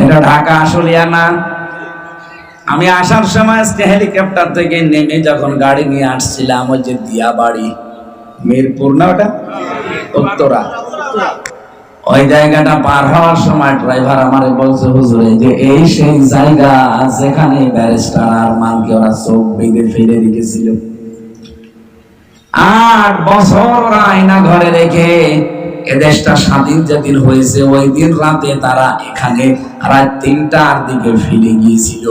এটা ঢাকা আসলিয়া না। আমি আসার সময় হেলিকপ্টার থেকে নেমে যখন গাড়ি নিয়ে আসছিলাম, ওই যে দিয়া বাড়ি মিরপুর না ওটা? উত্তরা। ওই জায়গাটা পার হওয়ার সময় ড্রাইভার আমারে বলছে, হুজুরে যে এই সেই জায়গা যেখানে ব্যারিস্টার আর মানকে ওরা চোখ বেঁধে ফেলে রেখেছিল। আট বছর আয়না ঘরে রেখে এ দেশটা স্বাধীন যেদিন হয়েছে, ওই দিন রাতে তারা এখানে রাত তিনটার দিকে ফিরে গিয়েছিল।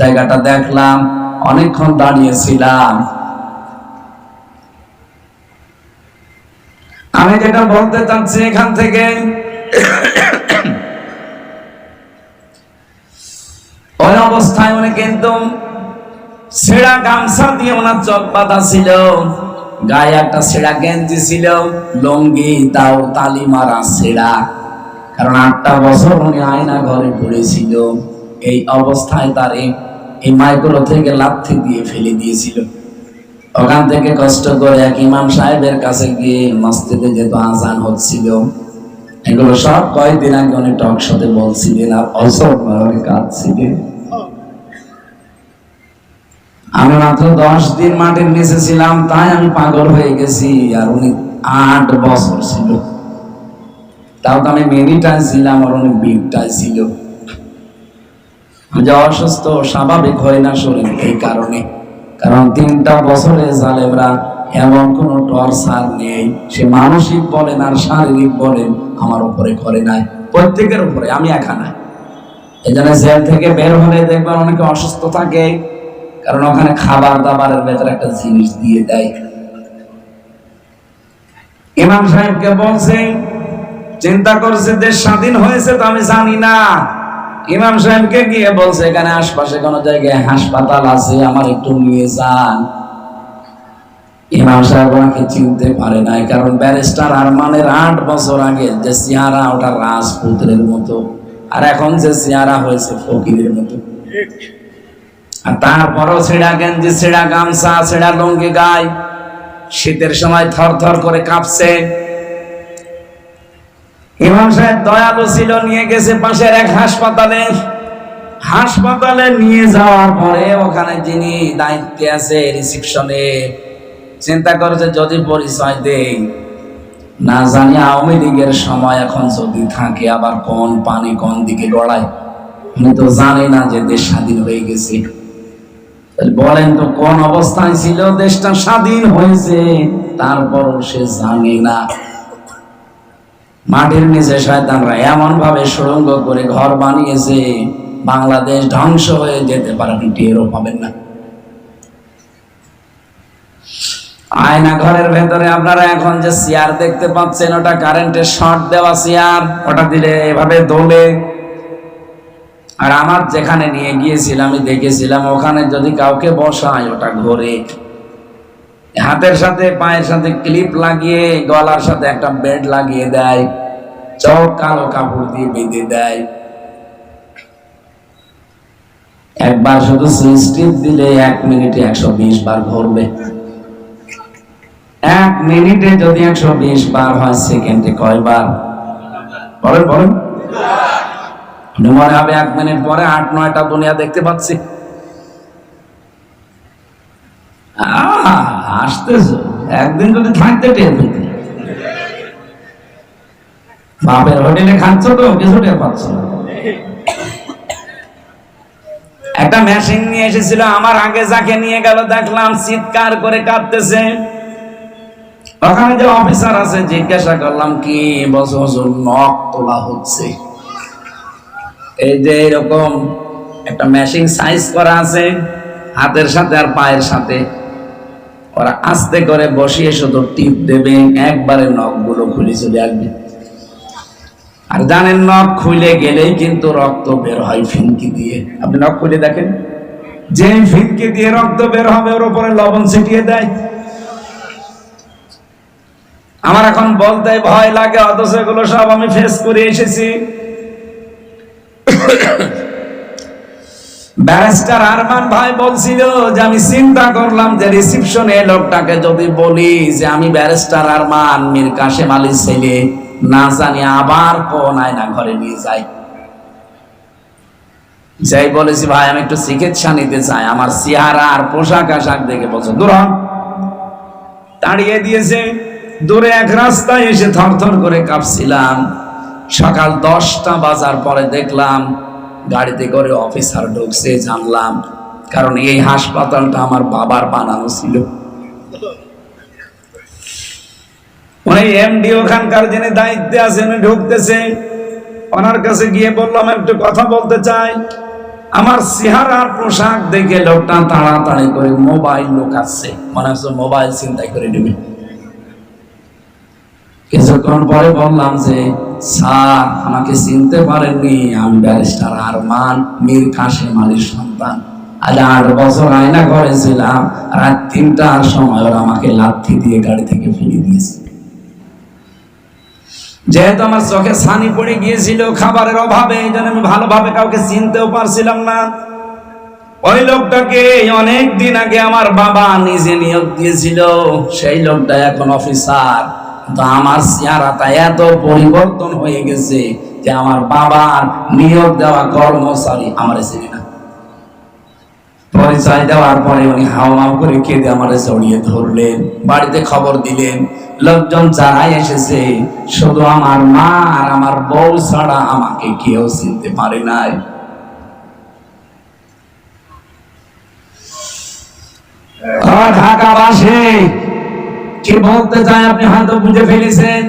জায়গাটা দেখলাম, অনেকক্ষণ দাঁড়িয়েছিলাম। আমি যেটা বলতে চাচ্ছি এখান থেকে, ওই অবস্থায় উনি কিন্তু ছেঁড়া গামছা দিয়ে ওনার চোখ বাঁধা ছিল। গায়ে একটা ছেঁড়া গেঞ্জি ছিল, লঙ্গি তাও তালি মারা ছেঁড়া। কারণ আটটা বছর উনি আয়না ঘরে পড়েছিল। এই অবস্থায় তার এই মাইক্রো থেকে লাথি দিয়ে ফেলে দিয়েছিল। ওখান থেকে কষ্ট করে এক ইমাম সাহেবের কাছে গিয়ে মসজিদে যেহেতু আজান হচ্ছিল, এগুলো সব কয়েকদিন আগে উনি টক সাথে বলছিলেন, আর অসব কাঁদছিলেন। আমি মাত্র দশ দিন মাটির নিচে ছিলাম, তাই আমি পাগল হয়ে গেছি। আর উনি আট বছর ছিল। তাও তো আমি মিনিটাই ছিলাম আর উনি বিগটাই ছিল। যে অসুস্থ স্বাভাবিক হয় না শরীর এই কারণে। কারণ তিনটা বছরে জালেমরা এমন কোন টর্চার নেই। সে মানসিক বলেন আর শারীরিক বলেন, আমার উপরে করে নাই। প্রত্যেকের উপরে, আমি একা নাই। এই জন্য জেল থেকে বের হলে দেখবেন অনেকে অসুস্থ থাকে। কারণ ওখানে খাবার দাবারের ভেতরে একটা জিনিস দিয়ে দেয়। ইমাম সাহেবকে বলছে, চিন্তা করছে দেশ স্বাধীন হয়েছে তো আমি জানি না। ইমাম সাহেবকে গিয়ে বলছে, এখানে আশপাশে কোন জায়গায় হাসপাতাল আছে, আমার একটু নিয়ে যান। ইমাম সাহেব ওনাকে চিনতে পারে নাই, কারণ ব্যারিস্টার আর আরমানের আট বছর আগে যে চেহারা ওটা রাজপুত্রের মতো, আর এখন যে চেহারা হয়েছে ফকিরের মতো। আর তারপরও ছেঁড়া গেঞ্জি, ছেঁড়া গামছা, ছেঁড়া লুঙ্গি গায় শীতের সময় থর থর করে কাঁপছে। ইমাম সাহেব দয়ালু ছিল, নিয়ে গেছে পাশের এক হাসপাতালে। হাসপাতালে নিয়ে যাওয়ার পরে ওখানে যিনি দায়িত্বে আছে রিসিপশনে চিন্তা করেছে, যদি পরিচয় দেই, না জানি আওয়ামী লীগের সময় এখন যদি থাকে, আবার কোন পানি কোন দিকে গড়ায়? উনি তো জানে না যে দেশ স্বাধীন হয়ে গেছে। বলেন তো, কোন অবস্থায় ছিল? দেশটা স্বাধীন হয়েছে, তারপরও সে জানে না। মাটির নিচে শয়তানরা এমন ভাবে সুড়ঙ্গ করে ঘর বানিয়েছে, বাংলাদেশ ধ্বংস হয়ে যেতে পারে আপনি টেরও পাবেন না। আয়না ঘরের ভেতরে আপনারা এখন যে চেয়ার দেখতে পাচ্ছেন, ওটা কারেন্টের শর্ট দেওয়া চেয়ার ওটা দিলে এভাবে দোলে। আর আমার যেখানে নিয়ে গিয়েছিলাম আমি দেখেছিলাম, ওখানে যদি কাউকে বসায় ওটা ঘোরে। হাতের সাথে, পায়ের সাথে ক্লিপ লাগিয়ে, গলার সাথে একটা বেড লাগিয়ে দেয়, চোখ কালো কাপড় দিয়ে বেঁধে দেয়। একবার শুধু সুইচ দিলে এক মিনিটে একশো বিশ বার ঘুরবে। এক মিনিটে যদি একশো বিশ বার হয়, সেকেন্ডে কয়বার? বলেন বলেন। মনে হবে এক মিনিট পরে আট নয়টা দুনিয়া দেখতে পাচ্ছি। আহ, হাসতেছো? একদিন যদি থাকতে বাপের হোটেলে খাচ্ছ তো কিছু টের পাচ্ছ একটা মেশিন নিয়ে এসেছিল আমার আগে যাকে নিয়ে গেল দেখলাম চিৎকার করে কাঁদতেছে। ওখানে যে অফিসার আছে জিজ্ঞাসা করলাম কি বছর নখ তোলা হচ্ছে। এই যে এরকম একটা মেশিন সাইজ করা আছে, হাতের সাথে আর পায়ের সাথে। ওরা আস্তে করে বসিয়ে শুধু টিপ দেবে, একবারে নখগুলো খুলে চলে আসবে। আর জানেন, নখ খুলে গেলেই কিন্তু রক্ত বের হয় ফিনকি দিয়ে। আপনি নখ খুলে দেখেন? যে ফিনকি দিয়ে রক্ত বের হবে, ওর উপরে লবণ ছিটিয়ে দেয়। আমার এখন বলতে ভয় লাগে, অথচ এগুলো সব আমি ফেস করে এসেছি। ব্যারিস্টার আরমান ভাই বলছিল যে, আমি চিন্তা করলাম যে, রিসিপশনে লোকটাকে যদি বলি যে, আমি ব্যারিস্টার আরমান, মীর কাশেম আলীর ছেলে, না জানি আবার কোন আয়না ঘরে নিয়ে যাই। যাই বলেছি, ভাই, আমি একটু চিকিৎসা নিতে চাই। আমার চেহারা আর পোশাক আশাক দেখে বলছো, দূর। তাড়িয়ে দিয়েছে। দূরে এক রাস্তায় এসে থরথর করে কাঁপছিলাম। সকাল দশটা বাজার পরে দেখলাম গাড়িতে করে অফিসার ঢুকছে, জানলাম। কারণ এই হাসপাতালটা আমার বাবার বানানো ছিল। ওই এমডি ওখানকার যিনি দায়িত্বে আছেন, উনি ঢুকতেছে। ওনার কাছে গিয়ে বললাম, একটু কথা বলতে চাই। আমার চেহারার পোশাক দেখে লোকটা তাড়াতাড়ি করে মোবাইল লোকাচ্ছে। মনে হচ্ছে মোবাইল চিন্তাই করে নেবে। কিছুক্ষণ পরে বললাম যে স্যার, আমাকে চিনতে পারেননি। আমি ব্যারিস্টার আরমান মীর কাশেম আলীর সন্তান। আজ আট বছর আয়না করেছিলাম রাত তিনটার সময় ওরা আমাকে লাথি দিয়ে গাড়ি থেকে ফেলে দিয়েছে। যেহেতু আমার চোখে ছানি পড়ে গিয়েছিল, খাবারের অভাবে, এই জন্য আমি ভালোভাবে কাউকে চিনতেও পারছিলাম না। ওই লোকটাকে অনেক দিন আগে আমার বাবা নিজে নিয়োগ দিয়েছিল। সেই লোকটা এখন অফিসার কিন্তু আমার চেহারাটা এত পরিবর্তন হয়ে গেছে যে আমার বাবার নিয়োগ দেওয়া কর্মচারী আমার চিনি না। পরিচয় দেওয়ার পরে উনি হাওমাও করে কেঁদে আমার জড়িয়ে ধরলেন, বাড়িতে খবর দিলেন, লোকজন যারাই এসেছে, শুধু আমার মা আর আমার বউ ছাড়া আমাকে কেউ চিনতে পারে নাই। ঢাকাবাসী কি বলতে চায় আপনি হয়তো বুঝে ফেলেছেন।